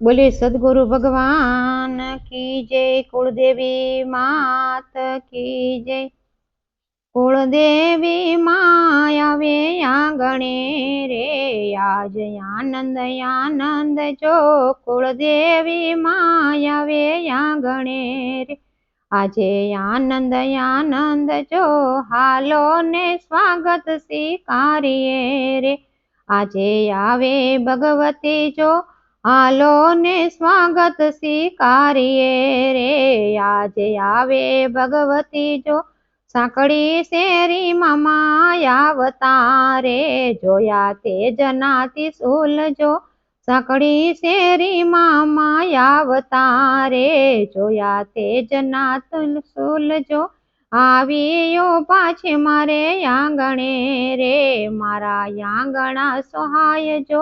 બોલે, સદગુરુ ભગવાન, કી જય કુળદેવી માત, કી જય કુળદેવી માયાવે આંગણે રે, આજ આનંદ આનંદ જો કુળદેવી માયાવે આંગણે રે, આજે આનંદ આનંદ જો હાલો ને સ્વાગત સ્વીકારીએ રે, આજે આવે ભગવતી જો હાલો ને સ્વાગત સ્વીકારીએ રે આજે આવે ભગવતી જો સાંકડી શેરીમાં માયાવતા રે જોયા તે જનાતી સુલ જો સાંકડી શેરીમાં માયાવતા રે જોયા તે જનાત સુલ જો આવ્યો પાછે મારે આંગણે રે મારા આંગણા સહાય જો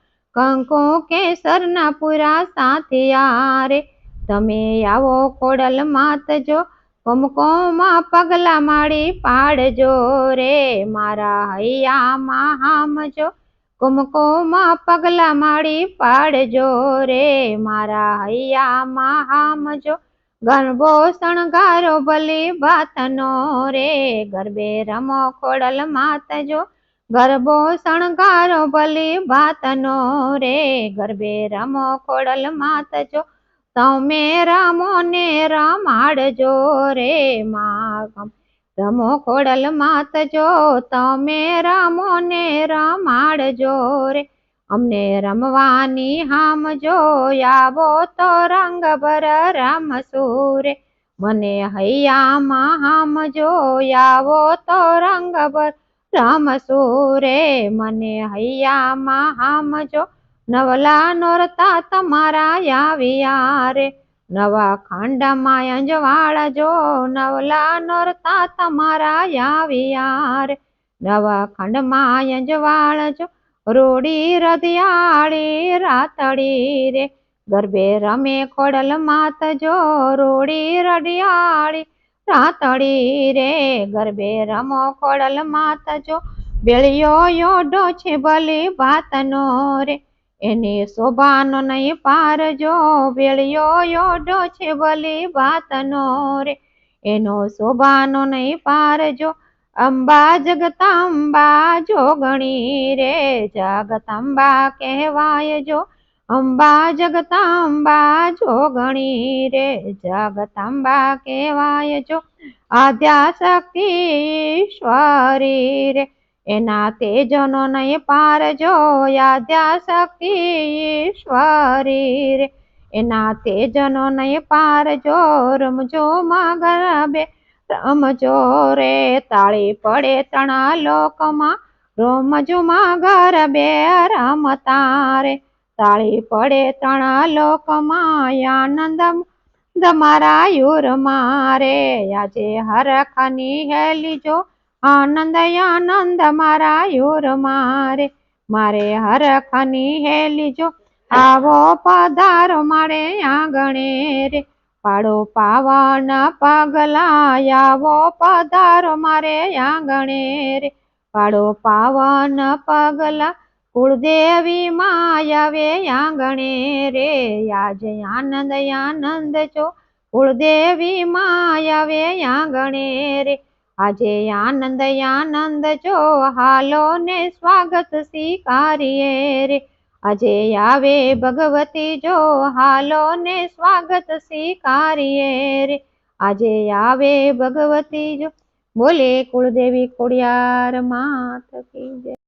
કંકો કેસરના પૂરા સાથિયા રે તમે આવો ખોડલ માત જો કુમકુમમાં પગલા માડી પાડજો રે મારા હૈયામાં હામજો કુમકુમમાં પગલા માડી પાડજો રે મારા હૈયામાં હામજો ગરબો શણગારો ભલી ભાતનો રે ગરબે રમો ખોડલ માતજો ગરબો શણગારો ભલી ભાતનો રે ગરબે રમો ખોડલ માતજો તમે રમો ને રમાડજો રે મા રમો ખોડલ માતજો તમે રમો ને રમાડજો રે અમને રમવાની હામ જો આવો તો રંગ ભર રમશું રે મને હૈયામાં હામ જો આવો તો રંગ ભર રમશું રે મને હૈયામાં હામ જો નવલા નોરતા તમારા આવ્યા રે. નવા ખાંડામાં અંજવાળા જો નવલા નોરતા તમારા આવ્યા રે. નવા ખંડમાં અંજવાળ જો રોડી રધિયાળી રાતડી રે. ગરબે રમે ખોડલ માત જો રોડી રડિયાળી રાતડી રે ગરબે રમો ખોડલ માત જો બેળિયો યોડો છે ભલે ભાતનો રે, એને શોભાનો નહીં પારજો, બેળિયો યોડો છે ભલે ભાતનો રે, એનો શોભાનો નહીં પારજો, અંબા જગતાંબા જોગણી રે, જગતાંબા કહેવાય જો અંબા જગતાંબા જોગણી રે, જગતાંબા કહેવાય જો. આદ્યા શક્તિ ઈશ્વરી રે, એના તેજનો નહીં પારજો આદ્યા આદ્યાશક્તિ ઈશ્વરી રે, એના તેજનો નહીં પારજો રમજો માં ગરબે રમજો રે, તાળી પડે ત્રણા લોકમાં. રમજો માં ગરબે રમતા રે તાળી પડે તણા લોકમાં આનંદ તમારા યુર મારે આજે હરખની હેલી જો આનંદ આનંદ મારા યુર મારે મારે હરખની હેલી જો આવો પધારો મારે આંગણે રે પાડો પાવન પગલા આવો પધારો મારે આંગણે રે પાડો પાવન પગલા કુળદેવી માયાવે આંગણે રે આજે આનંદ આનંદ છો કુળદેવી માયાવે આંગણે રે, આજે આનંદ આનંદ છો હાલો ને સ્વાગત સ્વીકારીએ રે, આજે આવે ભગવતી જો. હાલો ને સ્વાગત સ્વીકારીએ રે, આજે આવે ભગવતી જો. બોલે કુળદેવી ખોડિયાર માત કી જય.